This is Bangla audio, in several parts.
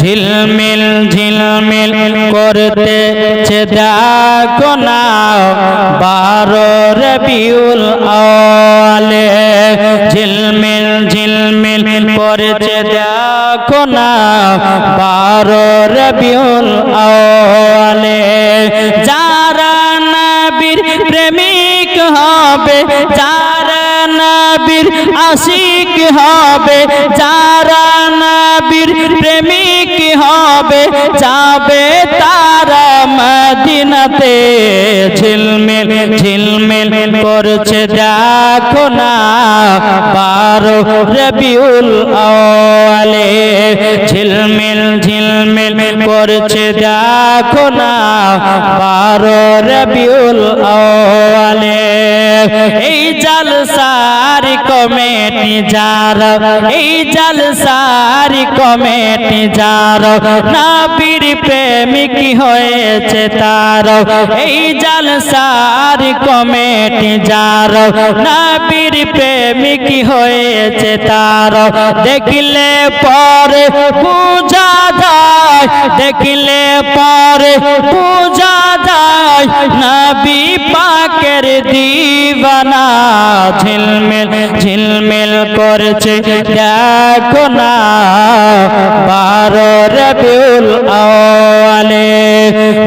ঝিলমিল ঝিলমিল করতে দেখো না, বারো রবিউল আলে ঝিলমিল ঝিলমিল করছে দেখো না, বারো রবিউল আলে যারা নবীর প্রেমিক হবে, যারা নবীর আশিক হবে, যারা নবীর প্রেমিক হবে যাবে তারা মদিনাতে। ঝিলমিল ঝিলমিল করছে দেখো না, বারো রবিউল আলে ঝিলমিল ঝিলমিল করছে দেখো না, বারো রবিউল আলে এই জালসার কমেটি যার, এই জালসার কমেটি যার। নাবির প্রেমিক হয়েছে তার, এই জালসার কমেটি যার। নাবির প্রেমিক হয়েছে তার। দেখলে পরে পূজা যায় দেখলে পরে পূজা যায় নবী পাকের দিবানা ঝিলমিল ঝিলমিল করছে। দেখো না, বারো রবিউল আলে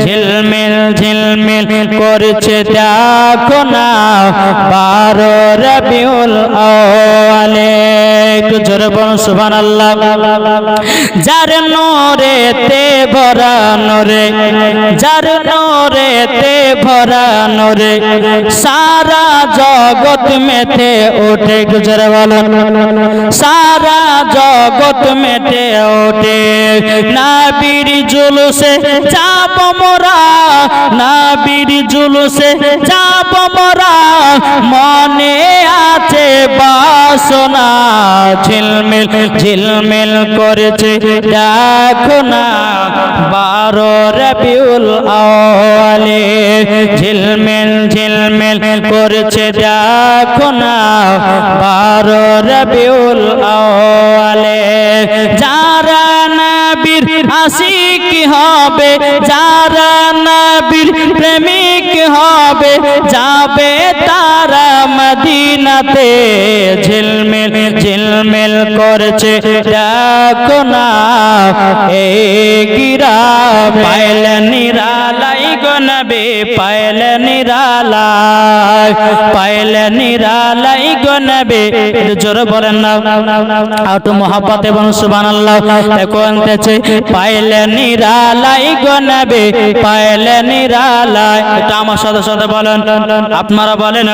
ঝিলমিল ঝিলমিল করছে। দেখো না, বারো রবিউল আলে একটু জোরে বলুন, সুবহানাল্লাহ। যার তে ভরা নোরে যার নোরে তে ভরা নোরে সারা জগৎ মেতে ওঠে গুজরে বলুন। সারা জগৎ মেতে ওঠে, নাবির জুলুসে যাব মোরা, নাবির জুলুসে যাব মোরা, মনে আছে বাসনা ঝিলমিল ঝিলমিল করেছে। দেখো না, বারো রবিউল আওয়ালে। ঝিলমিল ঝিলমিল করেছে। দেখো না, বারো রবিউল আলে নবীর আশিক হবে, যারা নবীর প্রেমিক হবে, যাবে তারা মদিনাতে। ঝিলমিল ঝিলমিল করছে দেখো না এ গিরা পাইল নিরালাই গনবে পাইল নিরালাই পাইল নিরালাই গনবে জোর বলেন না। আউটু মোহাব্বত এবং সুবহানাল্লাহ। এখন তেছে পাইল নিরালাই গনবে পাইল নিরালাই এটা আমার সাথে সাথে বলেন। আপনারা বলেন,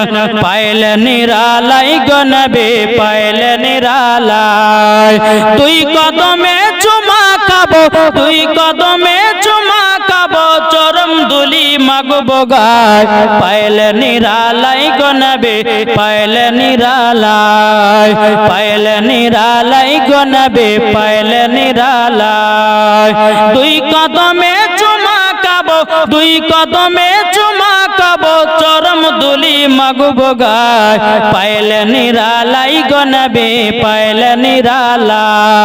পাইল নিরালাই গনবে পাইল নিরালাই তুই কদমে চুমা খাব তুই কদমে চুমা খাব চরম দুলি মাগবো গায় পাইল নিরালাই গনবে পাইল নিরালাই। পাইল নিরালাই গনবে পাইল নিরালাই। দুই কদমে চুমা খাব, দুই কদমে চুমা খাব, চরম দুলি মাগবো গায় পাইল নিরালাই গনবে পাইল নিরালাই।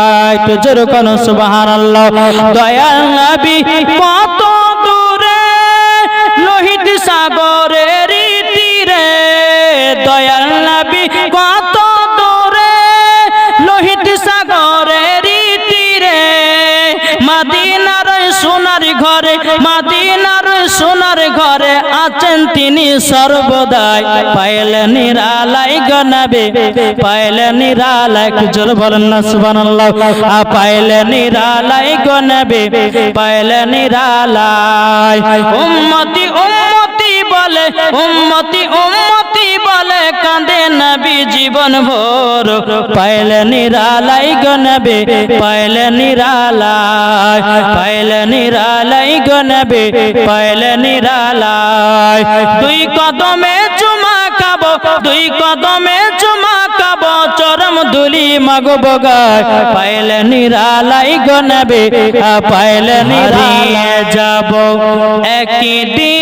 তো জোর কোন সুবহানাল্লাহ। দয়াল নবী কত দূরে, লোহিত সাগরের তীরে। দয়াল নবী কত দূরে, লোহিত সাগরের তীরে। মাদিনার সোনার ঘরে মাদিনার সোনার ঘরে আছেন তিনি সর্বদাই। পাইল নিরালাই গনাবে পাইল নিরালাই জোর বলেন না, সুবহানাল্লাহ। আ পাইল নিরালাই গনাবে পাইল নিরালাই উম্মতি উম্মতি বলে, উম্মতি উম্মতি কাঁদে নবী জীবন ভোর। পাইল নিরালাই গনবে পাইল নিরালাই। পাইল নিরালাই গনবে পাইল নিরালাই। দুই কদমে চুমা খাব দুই কদমে চুমা খাব চরম দুলি মাগব গায় পাইল নিরালাই গনবে পাইল নিরালাই। যাব। একদিন আমি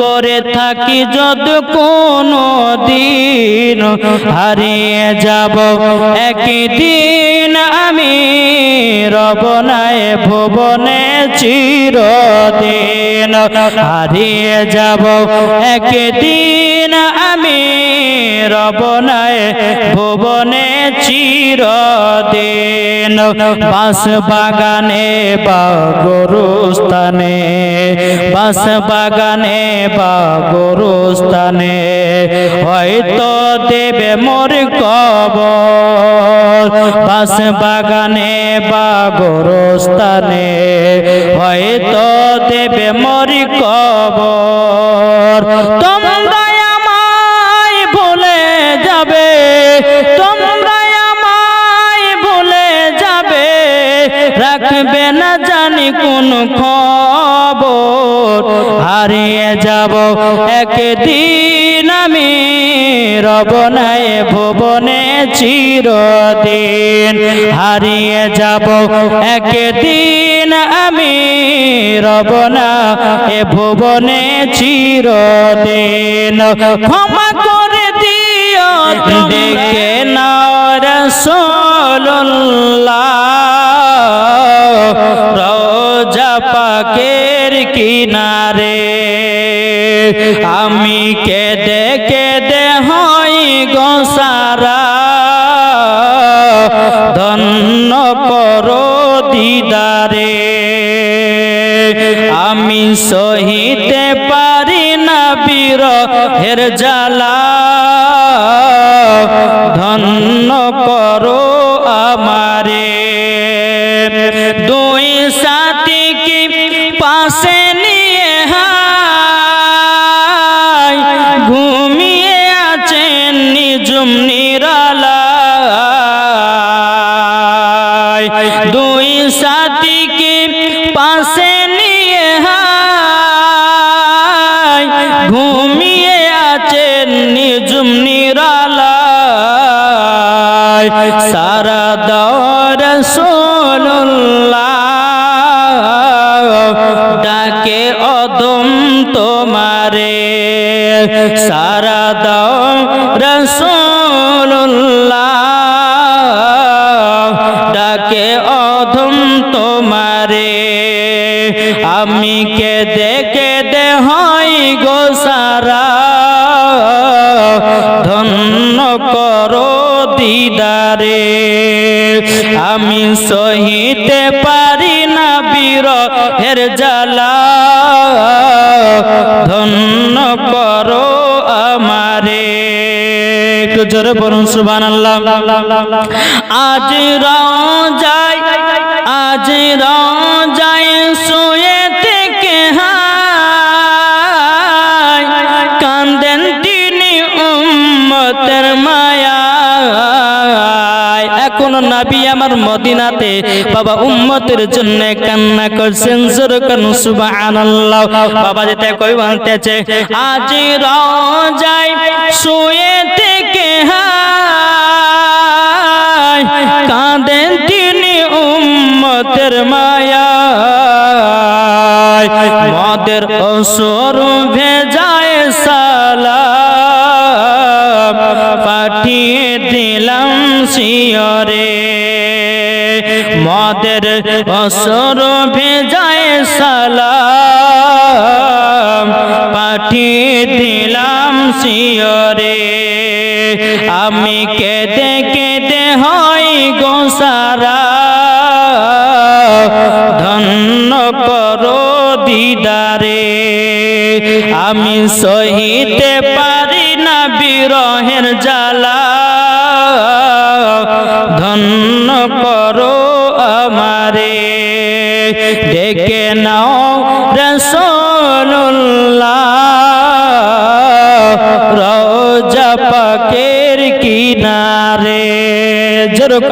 করে থাকি যদ কোনো দিন হারিয়ে যাব। একদিন আমি রবনায় ভুবনে চিরদিন হারিয়ে যাব। একদিন আমি রবনায় ভুবনে চিরদিন বাস বাগানে বা গরুস্থানে বাস বাগানে বা গরুস্থানে, হয়তো দেবে মোর কবর বাস বাগানে বা গরুস্থানে, হয়তো দেবে মোর কবর। রাখবে না জানি কোন খবর। হারিয়ে যাব একদিন আমি রবনায় ভুবনে চিরদিন। হারিয়ে যাব একদিন আমি রবনা এ ভুবনে চিরদিন। ক্ষমা করে দিও ডেকে নাও রসোল্লাহ রোজা পাকের কিনারে আমি কে কেঁদে দুই সাথীকে পাশে সহিতে পারি না বীর হের জ্বালা। ধন্য করো আমারে। একটু জোরে বলুন সুবান আল্লাহ আজ রাও যাই আজ রাও যাই শুয়ে আমার মদিনাতে বাবা উম্মতের জন্য কান্না করছেন, জোর কানু, সুবহানাল্লাহ। বাবা যেটা কই বলতেছে, আজ রাজাই শুয়ে থেকে হাই কাঁদেন তিনি উম্মতের মায়া মদের অসর ভেজায় সালাম পাঠিয়ে দিলাম শিয়রে মদের অসর ভেজায় সালাম পাঠিয়ে দিলাম শিয়রে আমি কেঁদে কেঁদে হই গোসারা ধন্য করো দিদারে। আমি সহিতে পারি না বিরহের জ্বালা। ধন্য করো রোজা পাকের কিনারে জোর